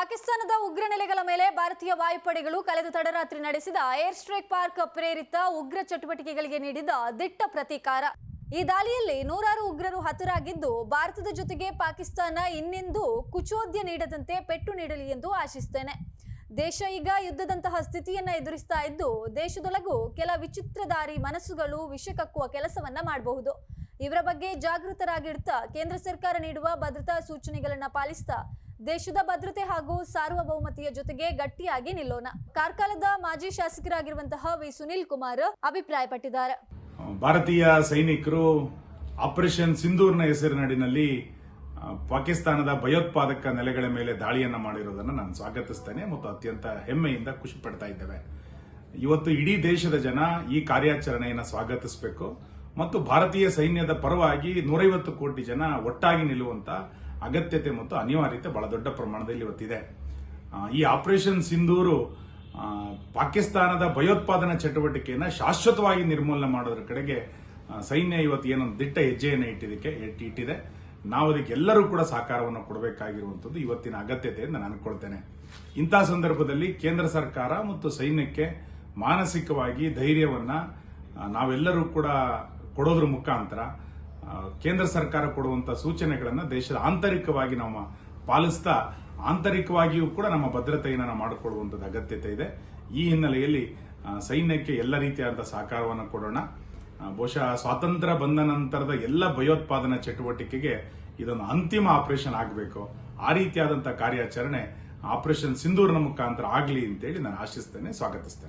ಪಾಕಿಸ್ತಾನದ ಉಗ್ರ ನೆಲೆಗಳ ಮೇಲೆ ಭಾರತೀಯ ವಾಯುಪಡೆಗಳು ಕಳೆದ ತಡರಾತ್ರಿ ನಡೆಸಿದ ಏರ್ ಸ್ಟ್ರೈಕ್ ಪಾರ್ಕ್ ಪ್ರೇರಿತ ಉಗ್ರ ಚಟುವಟಿಕೆಗಳಿಗೆ ನೀಡಿದ ದಿಟ್ಟ ಪ್ರತೀಕಾರ. ಈ ದಾಳಿಯಲ್ಲಿ ನೂರಾರು ಉಗ್ರರು ಹತರಾಗಿದ್ದು, ಭಾರತದ ಜೊತೆಗೆ ಪಾಕಿಸ್ತಾನ ಇನ್ನೆಂದೂ ಕುಚೋದ್ಯ ನೀಡದಂತೆ ಪೆಟ್ಟು ನೀಡಲಿ ಎಂದು ಆಶಿಸುತ್ತೇನೆ ದೇಶ ಈಗ ಯುದ್ಧದಂತಹ ಸ್ಥಿತಿಯನ್ನ ಎದುರಿಸ್ತಾ ಇದ್ದು, ದೇಶದೊಳಗೂ ಕೆಲ ವಿಚಿತ್ರಧಾರಿ ಮನಸ್ಸುಗಳು ವಿಷ ಕಕ್ಕುವ ಕೆಲಸವನ್ನ ಮಾಡಬಹುದು. ಇವರ ಬಗ್ಗೆ ಜಾಗೃತರಾಗಿಡ್ತಾ ಕೇಂದ್ರ ಸರ್ಕಾರ ನೀಡುವ ಭದ್ರತಾ ಸೂಚನೆಗಳನ್ನ ಪಾಲಿಸ್ತಾ ದೇಶದ ಭದ್ರತೆ ಹಾಗೂ ಸಾರ್ವಭೌಮತೆಯ ಜೊತೆಗೆ ಗಟ್ಟಿಯಾಗಿ ನಿಲ್ಲೋಣ. ಕಾರ್ಕಾಲದ ಮಾಜಿ ಶಾಸಕರಾಗಿರುವಂತಹ ವಿ. ಸುನಿಲ್ ಕುಮಾರ್ ಅಭಿಪ್ರಾಯಪಟ್ಟಿದ್ದಾರೆ. ಭಾರತೀಯ ಸೈನಿಕರು ಆಪರೇಷನ್ ಸಿಂಧೂರ್ನ ಹೆಸರಿನಡಿನಲ್ಲಿ ಪಾಕಿಸ್ತಾನದ ಭಯೋತ್ಪಾದಕ ನೆಲೆಗಳ ಮೇಲೆ ದಾಳಿಯನ್ನು ಮಾಡಿರೋದನ್ನು ನಾನು ಸ್ವಾಗತಿಸ್ತೇನೆ ಮತ್ತು ಅತ್ಯಂತ ಹೆಮ್ಮೆಯಿಂದ ಖುಷಿ ಪಡ್ತಾ ಇದ್ದೇವೆ. ಇವತ್ತು ಇಡೀ ದೇಶದ ಜನ ಈ ಕಾರ್ಯಾಚರಣೆಯನ್ನು ಸ್ವಾಗತಿಸಬೇಕು ಮತ್ತು ಭಾರತೀಯ ಸೈನ್ಯದ ಪರವಾಗಿ ನೂರೈವತ್ತು ಕೋಟಿ ಜನ ಒಟ್ಟಾಗಿ ನಿಲ್ಲುವಂತ ಅಗತ್ಯತೆ ಮತ್ತು ಅನಿವಾರ್ಯತೆ ಬಹಳ ದೊಡ್ಡ ಪ್ರಮಾಣದಲ್ಲಿ ಇವತ್ತಿದೆ. ಈ ಆಪರೇಷನ್ ಸಿಂಧೂರು ಪಾಕಿಸ್ತಾನದ ಭಯೋತ್ಪಾದನಾ ಚಟುವಟಿಕೆಯನ್ನು ಶಾಶ್ವತವಾಗಿ ನಿರ್ಮೂಲನೆ ಮಾಡೋದ್ರ ಕಡೆಗೆ ಸೈನ್ಯ ಇವತ್ತು ಏನೊಂದು ದಿಟ್ಟ ಹೆಜ್ಜೆಯನ್ನು ಇಟ್ಟಿದ್ದಕ್ಕೆ ಇಟ್- ಇಟ್ಟಿದೆ. ನಾವು ಅದಕ್ಕೆ ಎಲ್ಲರೂ ಕೂಡ ಸಹಕಾರವನ್ನು ಕೊಡಬೇಕಾಗಿರುವಂಥದ್ದು ಇವತ್ತಿನ ಅಗತ್ಯತೆ ನಾನು ಅನ್ಕೊಳ್ತೇನೆ. ಇಂತಹ ಸಂದರ್ಭದಲ್ಲಿ ಕೇಂದ್ರ ಸರ್ಕಾರ ಮತ್ತು ಸೈನ್ಯಕ್ಕೆ ಮಾನಸಿಕವಾಗಿ ಧೈರ್ಯವನ್ನು ನಾವೆಲ್ಲರೂ ಕೂಡ ಕೊಡೋದ್ರ ಮುಖಾಂತರ ಕೇಂದ್ರ ಸರ್ಕಾರ ಕೊಡುವಂತ ಸೂಚನೆಗಳನ್ನು ದೇಶದ ಆಂತರಿಕವಾಗಿ ನಾವು ಪಾಲಿಸ್ತಾ ಆಂತರಿಕವಾಗಿಯೂ ಕೂಡ ನಮ್ಮ ಭದ್ರತೆಯನ್ನು ನಾವು ಮಾಡಿಕೊಳ್ಳುವಂಥದ್ದು ಅಗತ್ಯತೆ ಇದೆ. ಈ ಹಿನ್ನೆಲೆಯಲ್ಲಿ ಸೈನ್ಯಕ್ಕೆ ಎಲ್ಲ ರೀತಿಯಾದಂತಹ ಸಹಕಾರವನ್ನು ಕೊಡೋಣ. ಬಹುಶಃ ಸ್ವಾತಂತ್ರ್ಯ ಬಂದ ನಂತರದ ಎಲ್ಲ ಭಯೋತ್ಪಾದನಾ ಚಟುವಟಿಕೆಗೆ ಇದೊಂದು ಅಂತಿಮ ಆಪರೇಷನ್ ಆಗಬೇಕು. ಆ ರೀತಿಯಾದಂಥ ಕಾರ್ಯಾಚರಣೆ ಆಪರೇಷನ್ ಸಿಂಧೂರ್ನ ಮುಖಾಂತರ ಆಗಲಿ ಅಂತೇಳಿ ನಾನು ಆಶಿಸ್ತೇನೆ, ಸ್ವಾಗತಿಸ್ತೇನೆ.